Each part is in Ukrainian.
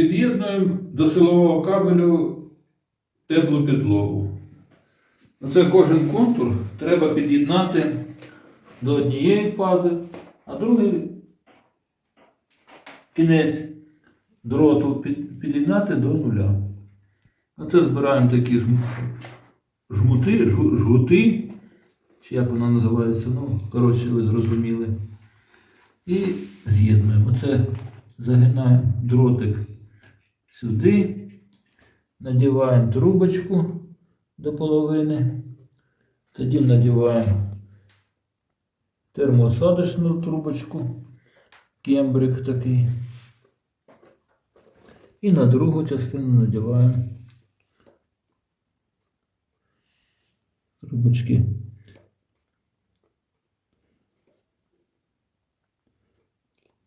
Під'єднуємо до силового кабелю теплу підлогу. Оце кожен контур треба під'єднати до однієї фази, а другий кінець дроту під'єднати до нуля. Оце збираємо такі жмути, жгути, чи як воно називається, ну, коротше, ви зрозуміли. І з'єднуємо. Оце загинаємо дротик сюди, надіваємо трубочку до половини, тоді надіваємо термоосадочну трубочку, кембрик такий. І на другу частину надіваємо трубочки.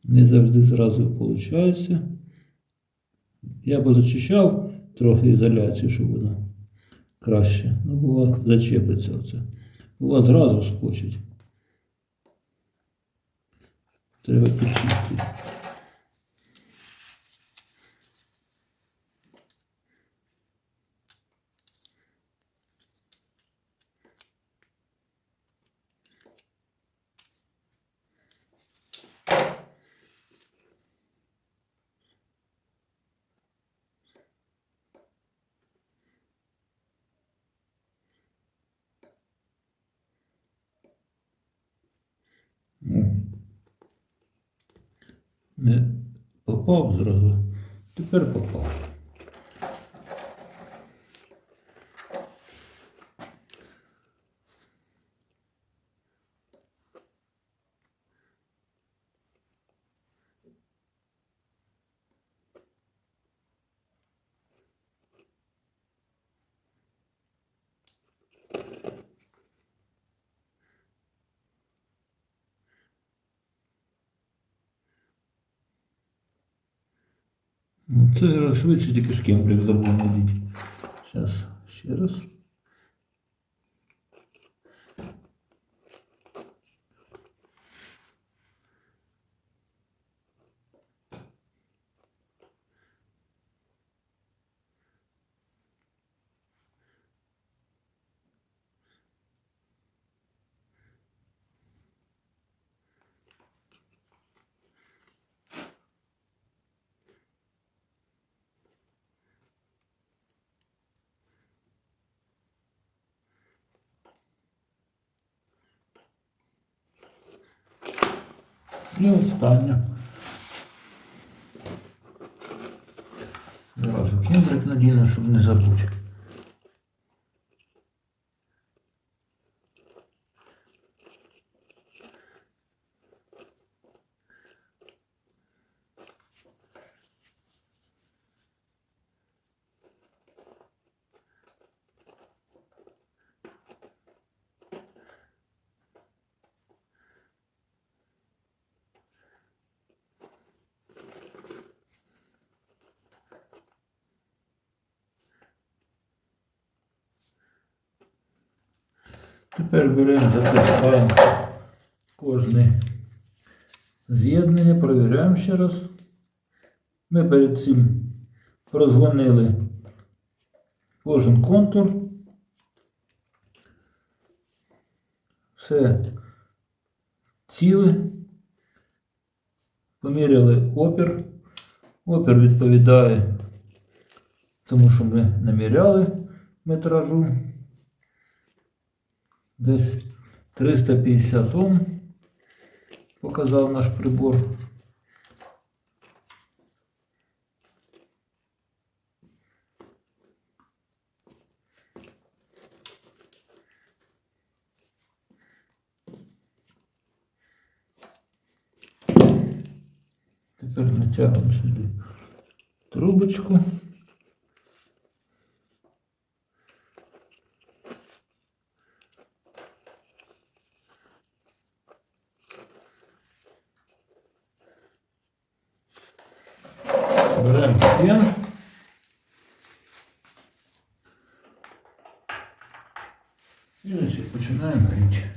Не завжди зразу виходить. Я б зачищав трохи ізоляцію, щоб вона краще. Ну, бува, зачепиться оце. Бува зразу скочить. Треба підчистити. Не попав зразу. Тепер попав. Це швидше тільки шкембрик забув надіть. Зараз ще раз. І остання. Зразу кембрик надіну, щоб не забути. Тепер беремо, затискаємо кожне з'єднання, провіряємо ще раз. Ми перед цим прозвонили кожен контур. Все ціле. Поміряли опір. Опір відповідає тому, що ми наміряли метражу. Десь 350 Ом показав наш прибор. Тепер натягуємо сюди трубочку. Беремо фен. І значить, починаємо гріти.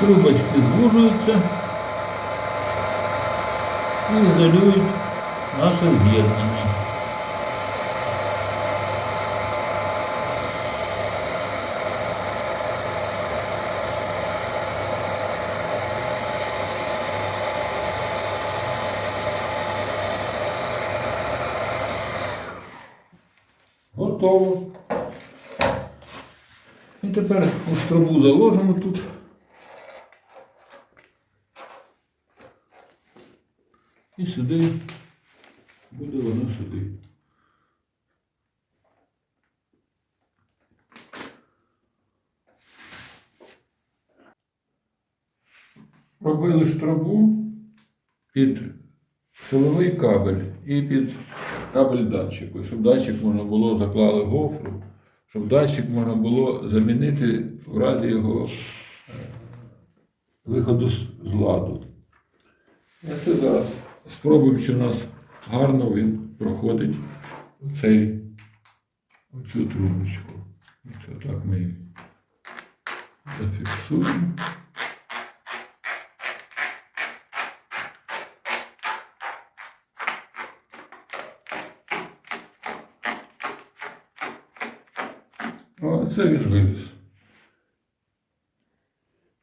Трубочки звужуються і ізолюють наше з'єднання. Готово. І тепер ось трубу заложимо тут. І сюди буде воно сюди. Робили ж трубу під силовий кабель і під кабель датчику, щоб датчик можна було заклали гофру, щоб датчик можна було замінити в разі його е, виходу з ладу. Я це зараз спробую, чи у нас гарно він проходить цей, оцю трубочку. Оце так ми її зафіксуємо. О, це він виліз.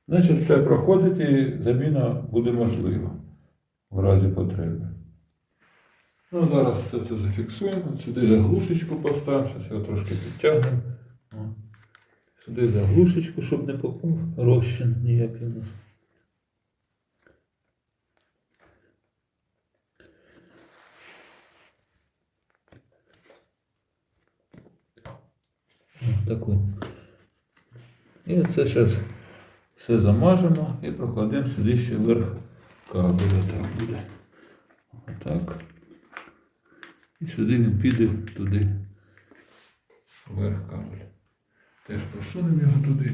Значить, все проходить і заміна буде можлива в разі потреби. Ну, зараз все це зафіксуємо. Сюди заглушечку поставимо, зараз його трошки підтягнемо. Сюди заглушечку, щоб не попав розчин ніякий у нас. Ось таку. І це зараз все замажемо і прокладемо сюди ще верх кабеля. Так буде. Отак. І сюди він піде туди. Верх кабеля. Теж просунемо його туди.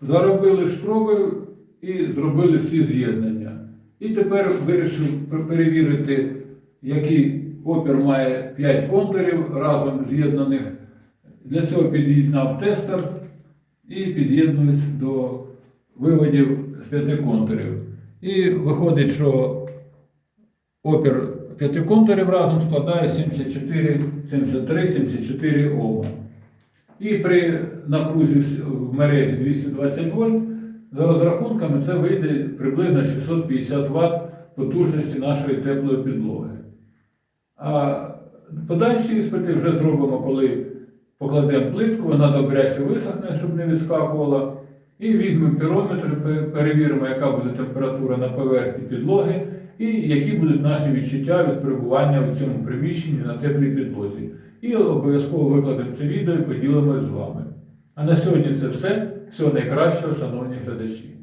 Заробили штроби і зробили всі з'єднання. І тепер вирішив перевірити, який опір має 5 контурів разом з'єднаних. Для цього під'єднав тестер і під'єднуюсь до виводів з п'яти контурів. І виходить, що опір п'яти контурів разом складає 74, 73, 74 Ом. І при напрузі в- мережі 220 вольт, за розрахунками, це вийде приблизно 650 Вт потужності нашої теплої підлоги. А подальші іспити вже зробимо, коли покладемо плитку, вона добряче висохне, щоб не відскакувала. І візьмемо пірометр, перевіримо, яка буде температура на поверхні підлоги і які будуть наші відчуття від перебування в цьому приміщенні на теплій підлозі. І обов'язково викладемо це відео і поділимось з вами. А на сьогодні це все. Всього найкращого, шановні глядачі.